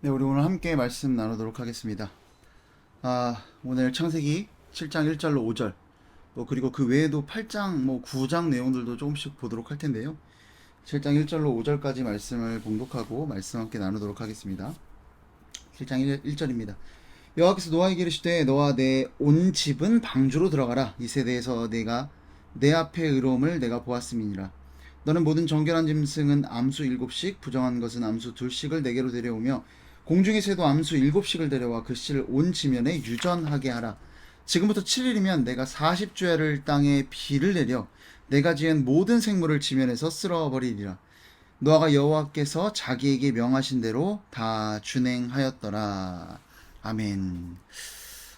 네, 우리 오늘 함께 말씀 나누도록 하겠습니다. 아, 오늘 창세기 7장 1절로 5절, 뭐 그리고 그 외에도 8장, 뭐 9장 내용들도 조금씩 보도록 할 텐데요. 7장 1절로 5절까지 말씀을 봉독하고 말씀 함께 나누도록 하겠습니다. 7장 1, 절입니다 여호와께서 노아에게 이르시되 너와 내 온 집은 방주로 들어가라. 이 세대에서 내가 내 앞에 의로움을 내가 보았음이니라. 너는 모든 정결한 짐승은 암수 일곱씩 부정한 것은 암수 둘씩을 내게로 데려오며 공중의 새도 암수 일곱씩을 데려와 그 씨를 온 지면에 유전하게 하라. 지금부터 7일이면 내가 40주야를 땅에 비를 내려 내가 지은 모든 생물을 지면에서 쓸어버리리라. 노아가 여호와께서 자기에게 명하신 대로 다 준행하였더라. 아멘.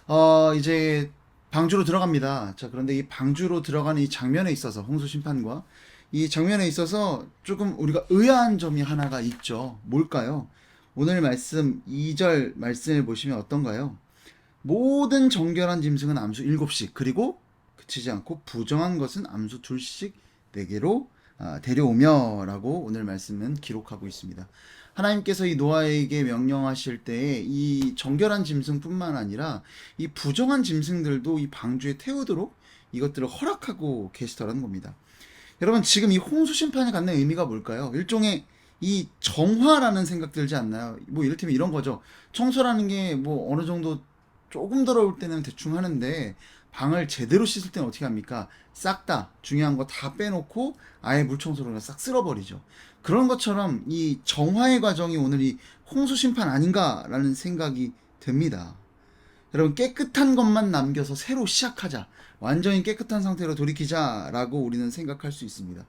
어, 이제 방주로 들어갑니다. 자, 그런데 이 방주로 들어가는 이 장면에 있어서 홍수 심판과 이 장면에 있어서 조금 우리가 의아한 점이 하나가 있죠. 뭘까요? 오늘 말씀 2절 말씀을 보시면 어떤가요? 모든 정결한 짐승은 암수 7씩 그리고 그치지 않고 부정한 것은 암수 둘씩 네개로 아, 데려오며라고 오늘 말씀은 기록하고 있습니다. 하나님께서 이 노아에게 명령하실 때에 이 정결한 짐승뿐만 아니라 이 부정한 짐승들도 이 방주에 태우도록 이것들을 허락하고 계시더라는 겁니다. 여러분 지금 이 홍수 심판이 갖는 의미가 뭘까요? 일종의 이 정화라는 생각 들지 않나요? 뭐 이를테면 이런 거죠. 청소라는 게 뭐 어느 정도 조금 더러울 때는 대충 하는데 방을 제대로 씻을 때는 어떻게 합니까? 싹 다 중요한 거 다 빼놓고 아예 물 청소로 싹 쓸어버리죠. 그런 것처럼 이 정화의 과정이 오늘 이 홍수 심판 아닌가라는 생각이 듭니다. 여러분 깨끗한 것만 남겨서 새로 시작하자. 완전히 깨끗한 상태로 돌이키자라고 우리는 생각할 수 있습니다.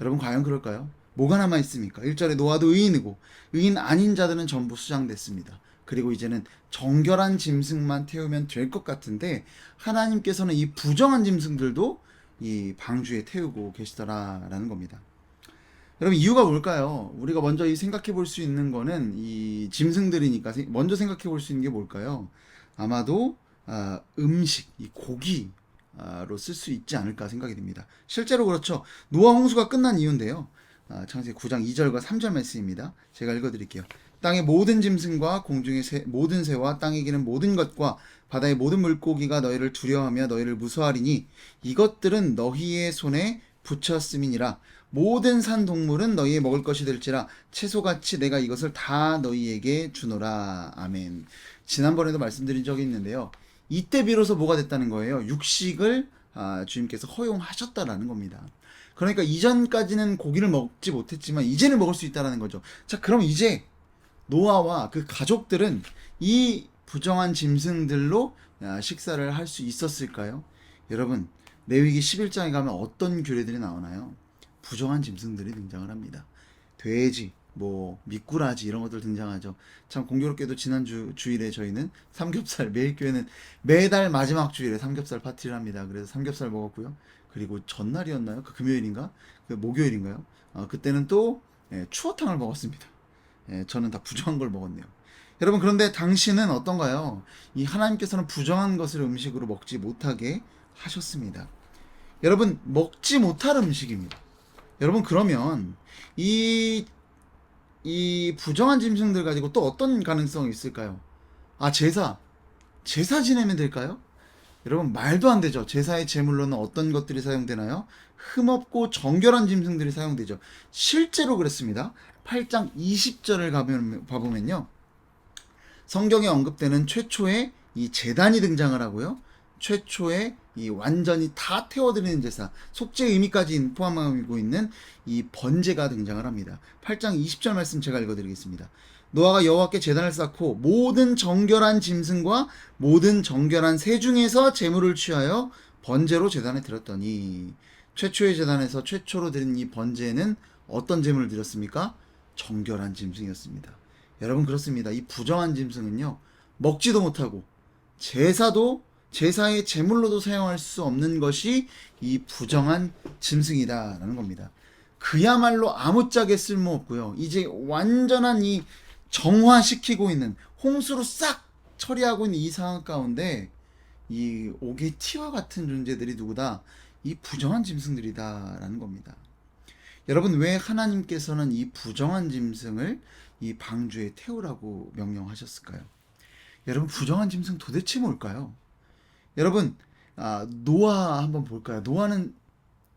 여러분 과연 그럴까요? 뭐가 남아 있습니까? 1절에 노아도 의인이고 의인 아닌 자들은 전부 수장됐습니다. 그리고 이제는 정결한 짐승만 태우면 될 것 같은데 하나님께서는 이 부정한 짐승들도 이 방주에 태우고 계시더라라는 겁니다. 여러분 이유가 뭘까요? 우리가 먼저 이 생각해 볼 수 있는 거는 이 짐승들이니까 세- 먼저 생각해 볼 수 있는 게 뭘까요? 아마도 아, 음식, 이 고기 로 쓸 수 있지 않을까 생각이 듭니다. 실제로 그렇죠. 노아 홍수가 끝난 이유인데요. 아, 창세기 9장 2절과 3절 말씀입니다. 제가 읽어드릴게요. 땅의 모든 짐승과 공중의 새, 모든 새와 땅에 기는 모든 것과 바다의 모든 물고기가 너희를 두려워하며 너희를 무서워하리니 이것들은 너희의 손에 붙였음이니라. 모든 산 동물은 너희의 먹을 것이 될지라. 채소같이 내가 이것을 다 너희에게 주노라. 아멘. 지난번에도 말씀드린 적이 있는데요. 이때 비로소 뭐가 됐다는 거예요? 육식을 아, 주님께서 허용하셨다라는 겁니다 그러니까 이전까지는 고기를 먹지 못했지만 이제는 먹을 수 있다라는 거죠 자 그럼 이제 노아와 그 가족들은 이 부정한 짐승들로 아, 식사를 할 수 있었을까요? 여러분 레위기 11장에 가면 어떤 규례들이 나오나요? 부정한 짐승들이 등장을 합니다. 돼지, 뭐 미꾸라지 이런 것들 등장하죠. 참 공교롭게도 지난 주 주일에 저희는 삼겹살 매일 교회는 매달 마지막 주일에 삼겹살 파티를 합니다. 그래서 삼겹살 먹었고요. 그리고 전날이었나요? 그 금요일인가? 그 목요일인가요? 어, 그때는 또 예, 추어탕을 먹었습니다. 예, 저는 다 부정한 걸 먹었네요. 여러분 그런데 당신은 어떤가요? 이 하나님께서는 부정한 것을 음식으로 먹지 못하게 하셨습니다. 여러분 먹지 못할 음식입니다. 여러분 그러면 이, 이 부정한 짐승들 가지고 또 어떤 가능성이 있을까요? 아 제사 제사 지내면 될까요? 여러분 말도 안 되죠. 제사의 제물로는 어떤 것들이 사용되나요? 흠없고 정결한 짐승들이 사용되죠. 실제로 그랬습니다. 8장 20절을 가보면, 봐보면요. 성경에 언급되는 최초의 이 재단이 등장을 하고요. 최초의 이 완전히 다 태워드리는 제사, 속죄 의미까지 포함하고 있는 이 번제가 등장을 합니다. 8장 20절 말씀 제가 읽어드리겠습니다. 노아가 여호와께 제단을 쌓고 모든 정결한 짐승과 모든 정결한 새 중에서 제물을 취하여 번제로 제단에 드렸더니 최초의 제단에서 최초로 드린 이 번제는 어떤 제물을 드렸습니까? 정결한 짐승이었습니다. 여러분 그렇습니다. 이 부정한 짐승은요 먹지도 못하고 제사도 제사의 제물로도 사용할 수 없는 것이 이 부정한 짐승이다라는 겁니다. 그야말로 아무짝에 쓸모없고요. 이제 완전한 이 정화시키고 있는 홍수로 싹 처리하고 있는 이 상황 가운데 이 옥의 티와 같은 존재들이 누구다? 이 부정한 짐승들이다라는 겁니다. 여러분 왜 하나님께서는 이 부정한 짐승을 이 방주에 태우라고 명령하셨을까요? 여러분 부정한 짐승 도대체 뭘까요? 여러분 아, 노아 한번 볼까요? 노아는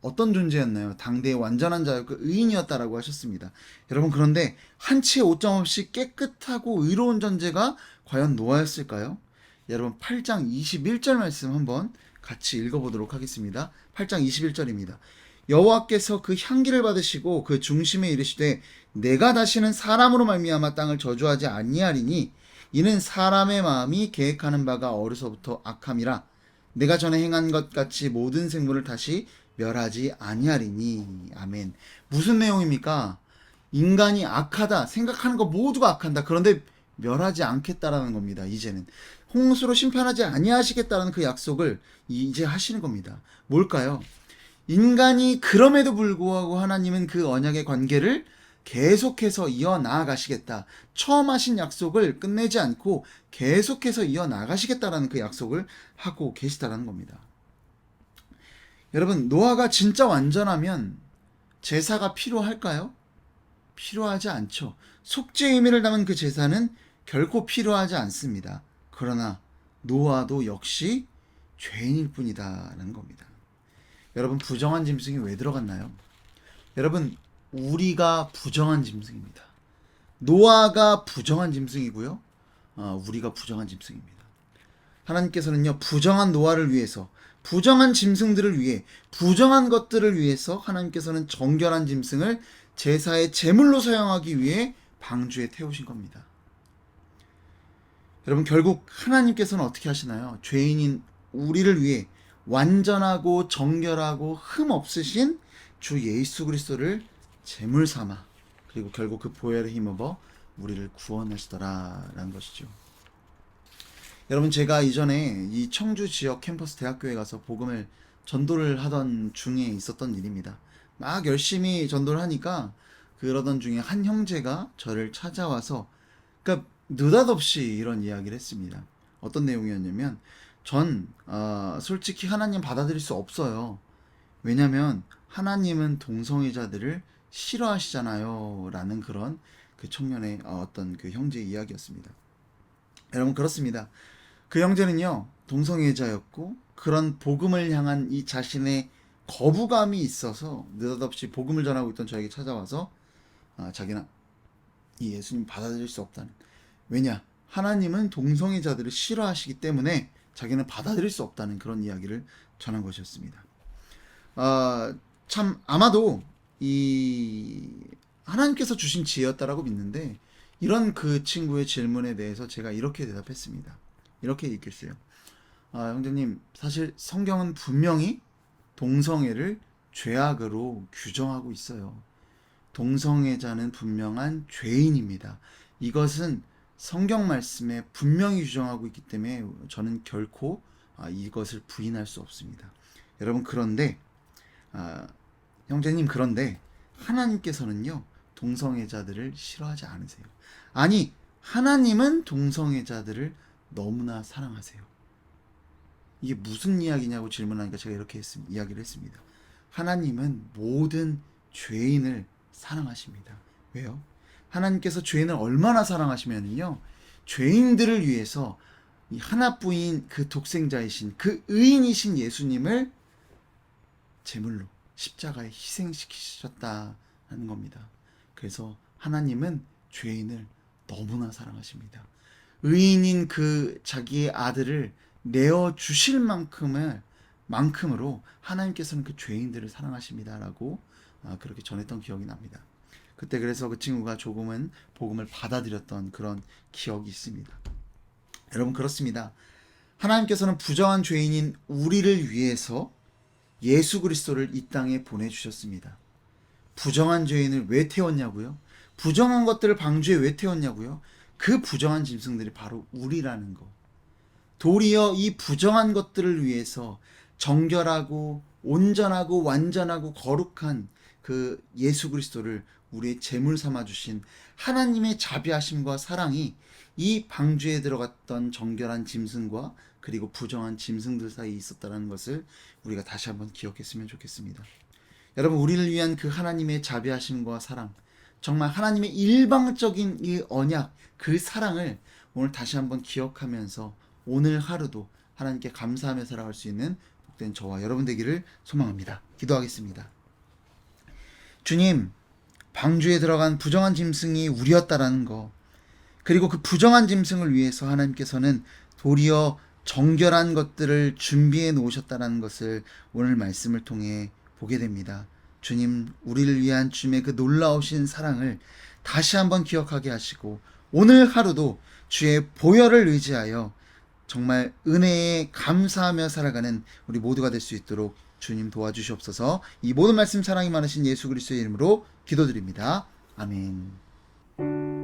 어떤 존재였나요? 당대의 완전한 자였고 의인이었다라고 하셨습니다. 여러분 그런데 한치의 오점 없이 깨끗하고 의로운 존재가 과연 노아였을까요? 여러분 8장 21절 말씀 한번 같이 읽어보도록 하겠습니다. 8장 21절입니다. 여호와께서 그 향기를 받으시고 그 중심에 이르시되 내가 다시는 사람으로 말미암아 땅을 저주하지 아니하리니 이는 사람의 마음이 계획하는 바가 어려서부터 악함이라 내가 전에 행한 것 같이 모든 생물을 다시 멸하지 아니하리니 아멘. 무슨 내용입니까? 인간이 악하다 생각하는 거 모두가 악한다. 그런데 멸하지 않겠다라는 겁니다. 이제는 홍수로 심판하지 아니하시겠다는 그 약속을 이제 하시는 겁니다. 뭘까요? 인간이 그럼에도 불구하고 하나님은 그 언약의 관계를 계속해서 이어 나아가시겠다. 처음 하신 약속을 끝내지 않고 계속해서 이어 나가시겠다라는 그 약속을 하고 계시다라는 겁니다. 여러분, 노아가 진짜 완전하면 제사가 필요할까요? 필요하지 않죠. 속죄 의미를 담은 그 제사는 결코 필요하지 않습니다. 그러나 노아도 역시 죄인일 뿐이다라는 겁니다. 여러분 부정한 짐승이 왜 들어갔나요? 여러분 우리가 부정한 짐승입니다. 노아가 부정한 짐승이고요. 어, 우리가 부정한 짐승입니다. 하나님께서는요 부정한 노아를 위해서 부정한 짐승들을 위해 부정한 것들을 위해서 하나님께서는 정결한 짐승을 제사의 제물로 사용하기 위해 방주에 태우신 겁니다. 여러분 결국 하나님께서는 어떻게 하시나요? 죄인인 우리를 위해 완전하고 정결하고 흠 없으신 주 예수 그리스도를 제물 삼아 그리고 결국 그 보혈에 힘입어 우리를 구원하시더라라는 것이죠. 여러분 제가 이전에 이 청주 지역 캠퍼스 대학교에 가서 복음을 전도를 하던 중에 있었던 일입니다. 막 열심히 전도를 하니까 그러던 중에 한 형제가 저를 찾아와서 그러니까 느닷없이 이런 이야기를 했습니다. 어떤 내용이었냐면 전 어, 솔직히 하나님 받아들일 수 없어요. 왜냐면 하나님은 동성애자들을 싫어하시잖아요. 라는 그런 그 청년의 어, 어떤 그 형제의 이야기였습니다. 여러분 그렇습니다. 그 형제는요 동성애자였고 그런 복음을 향한 이 자신의 거부감이 있어서 느닷없이 복음을 전하고 있던 저에게 찾아와서 아, 자기는 이 예수님 받아들일 수 없다는 왜냐 하나님은 동성애자들을 싫어하시기 때문에 자기는 받아들일 수 없다는 그런 이야기를 전한 것이었습니다. 아, 참 아마도 이 하나님께서 주신 지혜였다라고 믿는데 이런 그 친구의 질문에 대해서 제가 이렇게 대답했습니다. 이렇게 얘기했어요. 아, 형제님, 사실 성경은 분명히 동성애를 죄악으로 규정하고 있어요. 동성애자는 분명한 죄인입니다. 이것은 성경 말씀에 분명히 규정하고 있기 때문에 저는 결코 아, 이것을 부인할 수 없습니다. 여러분 그런데 아, 형제님 그런데 하나님께서는요 동성애자들을 싫어하지 않으세요. 아니 하나님은 동성애자들을 너무나 사랑하세요. 이게 무슨 이야기냐고 질문하니까 제가 이렇게 했, 이야기를 했습니다. 하나님은 모든 죄인을 사랑하십니다. 왜요? 하나님께서 죄인을 얼마나 사랑하시면요. 죄인들을 위해서 이 하나뿐인 그 독생자이신 그 의인이신 예수님을 제물로 십자가에 희생시키셨다는 겁니다. 그래서 하나님은 죄인을 너무나 사랑하십니다. 의인인 그 자기의 아들을 내어 주실 만큼을 만큼으로 하나님께서는 그 죄인들을 사랑하십니다라고 아, 그렇게 전했던 기억이 납니다. 그때 그래서 그 친구가 조금은 복음을 받아들였던 그런 기억이 있습니다. 여러분 그렇습니다. 하나님께서는 부정한 죄인인 우리를 위해서 예수 그리스도를 이 땅에 보내주셨습니다. 부정한 죄인을 왜 태웠냐고요? 부정한 것들을 방주에 왜 태웠냐고요? 그 부정한 짐승들이 바로 우리라는 거. 도리어 이 부정한 것들을 위해서 정결하고 온전하고 완전하고 거룩한 그 예수 그리스도를 우리의 제물 삼아 주신 하나님의 자비하심과 사랑이 이 방주에 들어갔던 정결한 짐승과 그리고 부정한 짐승들 사이에 있었다는 것을 우리가 다시 한번 기억했으면 좋겠습니다. 여러분 우리를 위한 그 하나님의 자비하심과 사랑 정말 하나님의 일방적인 이 언약, 그 사랑을 오늘 다시 한번 기억하면서 오늘 하루도 하나님께 감사하며 살아갈 수 있는 복된 저와 여러분 되기를 소망합니다. 기도하겠습니다. 주님, 방주에 들어간 부정한 짐승이 우리였다라는 거, 그리고 그 부정한 짐승을 위해서 하나님께서는 도리어 정결한 것들을 준비해 놓으셨다라는 것을 오늘 말씀을 통해 보게 됩니다. 주님, 우리를 위한 주님의 그 놀라우신 사랑을 다시 한번 기억하게 하시고 오늘 하루도 주의 보혈을 의지하여 정말 은혜에 감사하며 살아가는 우리 모두가 될 수 있도록 주님 도와주시옵소서. 이 모든 말씀 사랑이 많으신 예수 그리스도의 이름으로 기도드립니다. 아멘.